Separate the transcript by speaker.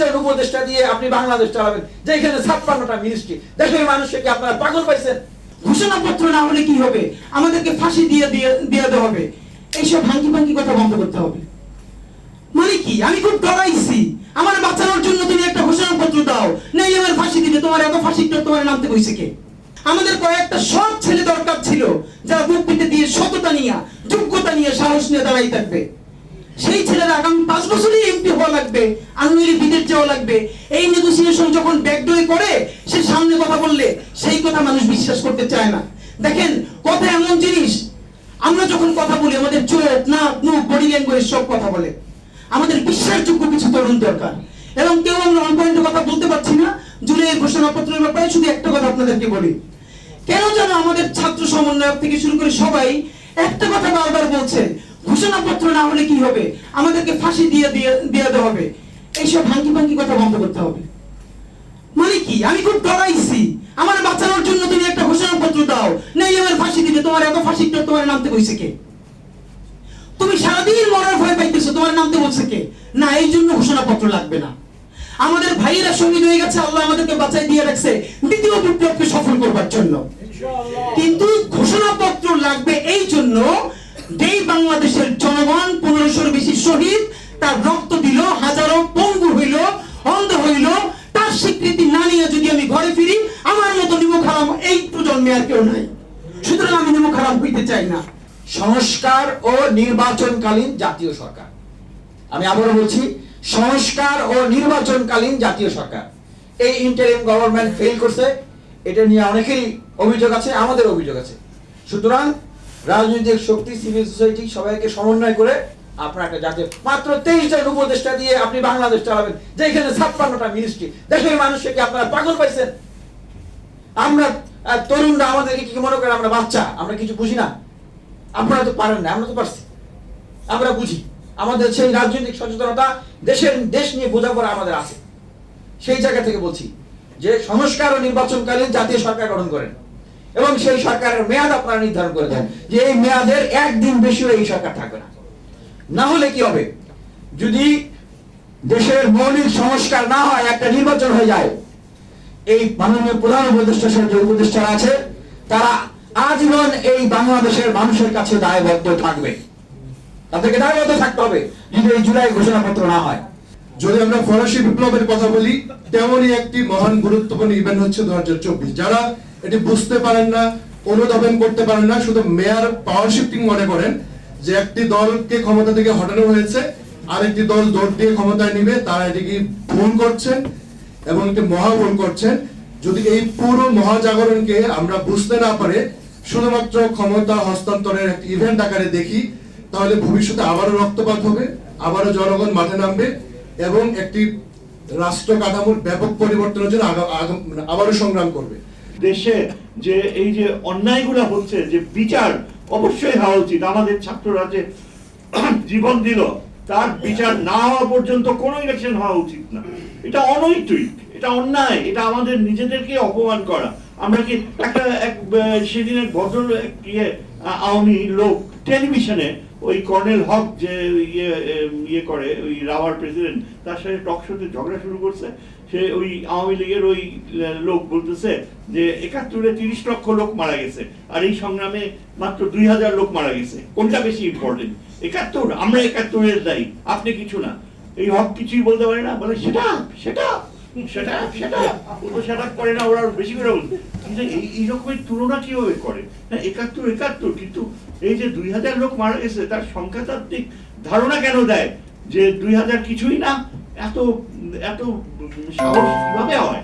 Speaker 1: জন উপদেষ্টা দিয়ে আপনি বাংলাদেশ চালাবেন যেখানে ছাপ্পান্নটা মিনিস্ট্রি দেশের মানুষকে কি আপনারা পাগল পাইছেন?
Speaker 2: ঘোষণাপত্র না হলে কি হবে? আমাদেরকে ফাঁসি দিয়ে দিয়ে দেওয়া হবে। এইসব ভাঙ্কি ভাঙ্কি কথা বন্ধ করতে হবে। মানে কি? আমি খুব ডরাইছি। আমার বাঁচানোর জন্য তুমি একটা ঘোষণাপত্র দাও। নেই আমার ফাঁসি দিবে তোমার এত ফাঁসি তোমার নামতে বইছে কে? আমাদের কয়েকটা সব ছেলে দরকার ছিল, যারা বুক দিয়ে সততা নিয়ে, যোগ্যতা নিয়ে সাহস নিয়ে দাঁড়াই থাকবে। সেই ছেলেরা আগামী পাঁচ বছরই এমপি হওয়া লাগবে আনুয়ারি বিদেশ যাওয়া লাগবে। এই নেগোসিয়েশন যখন ব্যাকডোরে করে, সে সামনে কথা বললে, সেই কথা মানুষ বিশ্বাস করতে চায় না। দেখেন, কথা এমন জিনিস, আমরা যখন কথা বলি, আমাদের চোখ, নাক, মুখ বডি ল্যাঙ্গুয়েজ সব কথা বলে। আমাদের বিশ্বাসযোগ্য কিছু তরুণ দরকার। এবং কেউ আমরা অন পয়েন্টে কথা বলতে পারছি না জুলাইয়ের ঘোষণাপত্রের ব্যাপারে শুধু একটা কথা আপনাদেরকে বলি। কেন যেন আমাদের ছাত্র সমন্বয়ক থেকে শুরু করে সবাই একটা কথা বারবার বলছে ঘোষণাপত্র না হলে কি হবে? আমাদেরকে ফাঁসি দিয়ে দিয়ে দেওয়া হবে। এইসব ভাঙ্কি ভাঙ্কি কথা বন্ধ করতে হবে। মানে কি? আমি খুব ডরাইছি। আমার বাঁচানোর জন্য তুমি একটা ঘোষণাপত্র দাও। নেই আমার ফাঁসি দিবে। তোমার এত ফাঁসি তোমার নামতে বইছে কে? তুমি সারাদিন মরার ভয় পাইতেছো। তোমার নামতে বলছে কে? না এই জন্য ঘোষণাপত্র লাগবে না। আমাদের ভাইয়েরা শহীদ হয়ে গেছে। আল্লাহ আমাদেরকে বাঁচাই দিয়ে রাখছে। দ্বিতীয় বিপ্লবকে সফল করবার জন্য। কিন্তু বাংলাদেশের জনগণ পনেরোশোর বেশি শহীদ, তার রক্ত দিল, হাজারো পঙ্গু হইল, অন্ধ হইল। তার স্বীকৃতি না নিয়ে যদি আমি ঘরে ফিরি, আমার মতো নিমুখ হারাম এই প্রজন্মে আর কেউ নাই। সুতরাং আমি নিমুখ হারাম হইতে চাই না।
Speaker 1: সংস্কার ও নির্বাচনকালীন জাতীয় সরকার। আমি আবারও বলছি, সংস্কার ও নির্বাচনকালীন জাতীয় সরকার। এই ইন্টারিম গভর্নমেন্ট ফেল করছে, এটা নিয়ে অনেকেরই অভিযোগ আছে, আমাদের অভিযোগ আছে। সুতরাং রাজনৈতিক শক্তি সিভিল সোসাইটি সবাইকে সমন্বয় করে আপনার একটা জাতীয় মাত্র তেইশ জন উপদেষ্টা দিয়ে আপনি বাংলাদেশ চালাবেন, যেখানে ছাপ্পান্নটা মিনিস্ট্রি দেশের মানুষকে কি আপনারা পাগল পাইছেন? আমরা তরুণরা আমাদেরকে কি মনে করে আমরা বাচ্চা? আমরা কিছু বুঝি না। আপনারা তো পারেন না, আমরা তো পারছি। আমরা বুঝি। আমাদের সেই রাজনৈতিক সচেতনতা দেশের, দেশ নিয়ে বোঝাপড়া আমাদের আছে। সেই জায়গা থেকে বলছি যে সংস্কার ও নির্বাচনকালীন জাতীয় সরকার গঠন করেন। এবং সেই সরকারের মেয়াদ আপনারা নির্ধারণ করে দেন যে এই মেয়াদের একদিন বেশিও এই সরকার থাকবে না। না হলে কি হবে? যদি দেশের মৌলিক সংস্কার না হয়, একটা নির্বাচন হয়ে যায়, এই মাননীয় প্রধান উপদেষ্টা যে উপদেষ্টারা আছে, তারা আজীবন এই বাংলাদেশের মানুষের কাছে দায়বদ্ধ থাকবে। তাদেরকে দায়বদ্ধ থাকতে হবে, যদি এই জুলাই ঘোষণাপত্র না হয়।
Speaker 3: যদি আমরা ফরাসি বিপ্লবের কথা বলি, তেমনই একটি মহান গুরুত্বপূর্ণ ইভেন্ট হচ্ছে দু হাজার চব্বিশ যারা এটি বুঝতে পারেন না, অনুধাবন করতে পারেন না, শুধু মেয়ার পাওয়ার শিফটিং মনে করেন যে একটি দলকে ক্ষমতা থেকে হটানো হয়েছে, আরেকটি দল জোর দিয়ে ক্ষমতায় নিবে, তারা এটিকে ভুল করছেন এবং একটি মহা ভুল করছেন? যদি এই পুরো মহাজাগরণকে আমরা বুঝতে না পারে, শুধুমাত্র ক্ষমতা হস্তান্তরের একটি ইভেন্ট আকারে দেখি, তাহলে ভবিষ্যতে আবারও রক্তপাত হবে, আবারও জনগণ মাঠে নামবে এবং একটি রাষ্ট্র কাঠামোর ব্যাপক পরিবর্তনের জন্য মানে আবারও সংগ্রাম করবে।
Speaker 4: দেশে যে এই যে অন্যায়গুলো হচ্ছে, যে বিচার অবশ্যই হওয়া উচিত। আমাদের ছাত্ররা যে জীবন দিল, তার বিচার না হওয়া পর্যন্ত কোনো ইলেকশন হওয়া উচিত না। এটা অনৈতিক, এটা অন্যায়, এটা আমাদের নিজেদেরকে অপমান করা। আমরা কি একটা এক সেদিনের ভদ্র ইয়ে আওয়ামী লোক টেলিভিশনে ওই কর্নেল হক যে ইয়ে ইয়ে করে, ওই রাওয়ার প্রেসিডেন্ট, তার সাথে টক শোতে ঝগড়া শুরু করছে। সে ওই আওয়ামী লীগের ওই লোক বলতেছে যে একাত্তরে তিরিশ লক্ষ লোক মারা গেছে, আর এই সংগ্রামে মাত্র দুই হাজার লোক মারা গেছে। কোনটা বেশি ইম্পর্টেন্ট একাত্তর? আমরা একাত্তরের দায়ী, আপনি কিছু না। এই হক কিছুই বলতে পারে না, বলে, সেটা সেটা সেটা সেটা সেটা করে না, ওরা বেশি করে বলছে। কিন্তু এই এই রকমের তুলনা কীভাবে করে? না, একাত্তর একাত্তর, কিন্তু এই যে দুই হাজার লোক মারা গেছে, তার সংখ্যাতাত্ত্বিক ধারণা কেন দেয় যে দুই হাজার কিছুই না এত এত সাহস কীভাবে হয়?